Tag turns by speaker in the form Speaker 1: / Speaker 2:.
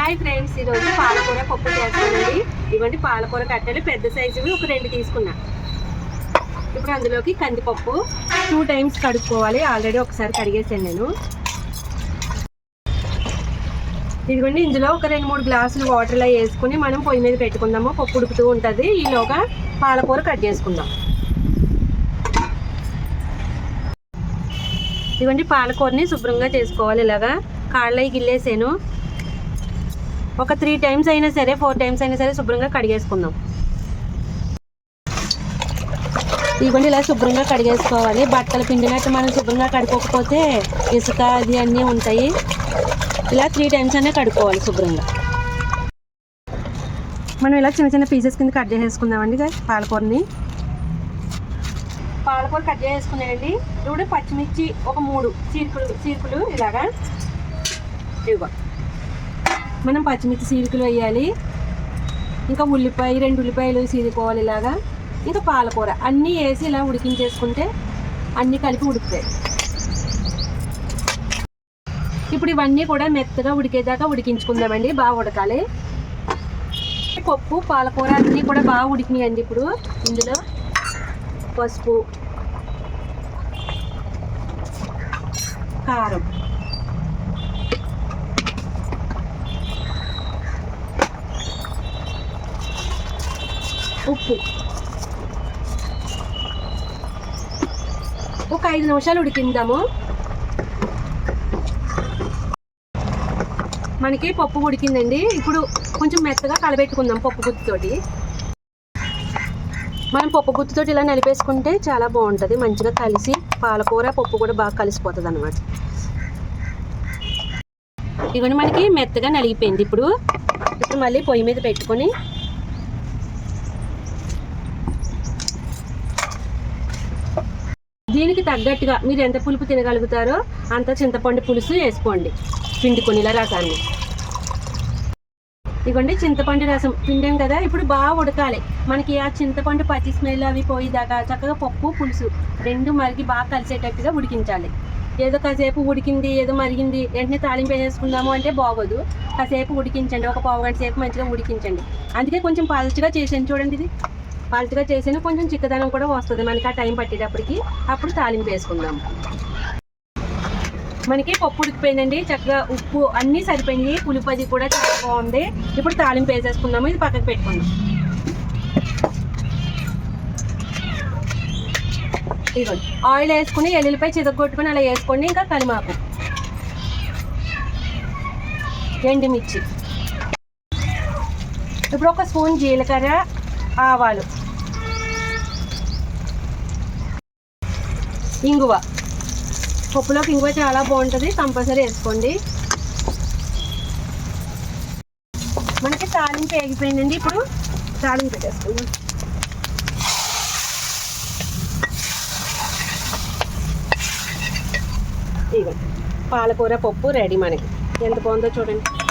Speaker 1: Hi friends ఈరోజు పాలకూర పప్పు చేస్తానండి. ఇవ్వండి పాలకూర కట్టెలు పెద్ద సైజువి ఒక రెండు తీసుకున్నా. ఇప్పుడు అందులోకి కందిపప్పు టూ టైమ్స్ కడుక్కోవాలి. ఆల్రెడీ ఒకసారి కడిగేసాను నేను. ఇదిగోండి ఇందులో ఒక రెండు మూడు గ్లాసులు వాటర్లో వేసుకుని మనం పొయ్యి మీద పెట్టుకుందాము. పప్పు ఉడుకుతూ ఉంటుంది. ఈలోగా పాలకూర కట్ చేసుకుందాం. ఇదిగోండి పాలకూరని శుభ్రంగా చేసుకోవాలి. ఇలాగా కాళ్ళకి గిల్లేసాను. ఒక త్రీ టైమ్స్ అయినా సరే ఫోర్ టైమ్స్ అయినా సరే శుభ్రంగా కడిగేసుకుందాం. ఇవ్వండి ఇలా శుభ్రంగా కడిగేసుకోవాలి. బట్టలు పిండినట్టు మనం శుభ్రంగా కడుకోకపోతే ఇసుక అది అన్నీ ఉంటాయి. ఇలా త్రీ టైమ్స్ అయినా కడుక్కోవాలి శుభ్రంగా. మనం ఇలా చిన్న చిన్న పీసెస్ కింద కట్ చేసేసుకుందామండి పాలకూరని. పాలకూర కట్ చేసుకున్నానండి ఇప్పుడు పచ్చిమిర్చి ఒక మూడు చీరుకులు చీరుకులు ఇలాగా. ఇదిగో. మనం పచ్చిమిర్చి సీరికలు వేయాలి. ఇంకా ఉల్లిపాయ రెండు ఉల్లిపాయలు చీరుకోవాలి ఇలాగా. ఇంకా పాలకూర అన్నీ వేసి ఇలా ఉడికించేసుకుంటే అన్నీ కలిపి ఉడుకుతాయి. ఇప్పుడు ఇవన్నీ కూడా మెత్తగా ఉడికేదాకా ఉడికించుకుందామండి. బాగా ఉడకాలి. పప్పు పాలకూర అన్నీ కూడా బాగా ఉడికినాయండి ఇప్పుడు. ఇందులో పసుపు కారం. ఉప్పు. ఒక ఐదు నిమిషాలు ఉడికిందాము. మనకి పప్పు ఉడికిందండి. ఇప్పుడు కొంచెం మెత్తగా కలబెట్టుకుందాం పప్పు గుత్తితోటి. మనం పప్పు గుత్తితోటి ఇలా నలిపేసుకుంటే చాలా బాగుంటుంది. మంచిగా కలిసి పాలకూర పప్పు కూడా బాగా కలిసిపోతుంది అనమాట ఇవన్నీ మనకి మెత్తగా నలిగిపోయింది. ఇప్పుడు ఇప్పుడు మళ్ళీ పొయ్యి మీద పెట్టుకొని దీనికి తగ్గట్టుగా మీరు ఎంత పులుపు తినగలుగుతారో అంత చింతపండు పులుసు వేసుకోండి. పిండుకొని ఇలా రసాన్ని. ఇదిగోండి చింతపండు రసం. పిండాం కదా ఇప్పుడు బాగా ఉడకాలి. మనకి ఆ చింతపండు పచ్చి స్మెల్ అవి పోయేదాకా చక్కగా పప్పు పులుసు రెండు మరిగి బాగా కలిసేటట్టుగా ఉడికించాలి. ఏదో కాసేపు ఉడికింది ఏదో మరిగింది వెంటనే తాలింపు వేసేసుకుందాము అంటే బాగోదు. కాసేపు ఉడికించండి. ఒక పావు గంట సేపు మంచిగా ఉడికించండి. అందుకే కొంచెం పలుచగా చేసాను చూడండి ఇది. పలుచగా చేసిన కొంచెం చిక్కదనం కూడా వస్తుంది మనకి ఆ టైం పట్టేటప్పటికి. అప్పుడు తాలింపు వేసుకుందాం. మనకి పప్పు ఉడికిపోయిందండి. చక్కగా ఉప్పు అన్నీ సరిపోయింది. పులిపది కూడా చాలా బాగుంది. ఇప్పుడు తాలింపు వేసేసుకుందాము. ఇది పక్కకు పెట్టుకుందాం. ఇదిగోండి. ఆయిల్ వేసుకుని ఎల్లుల్లిపై చితగొట్టుకుని అలా వేసుకోండి. ఇంకా కలిమాకు ఎండుమిర్చి. ఇప్పుడు ఒక స్పూన్ జీలకర్ర ఆవాలు. ఇంగువ. పప్పులోకి ఇంగువ చాలా బాగుంటుంది. కంపల్సరీ వేసుకోండి. మనకి తాలింపు వేగిపోయిందండి. ఇప్పుడు తాలింపు పెట్టేసుకుందాం. ఇదిగో పాలకూర పప్పు రెడీ మనకి. ఎంత బాగుందో చూడండి.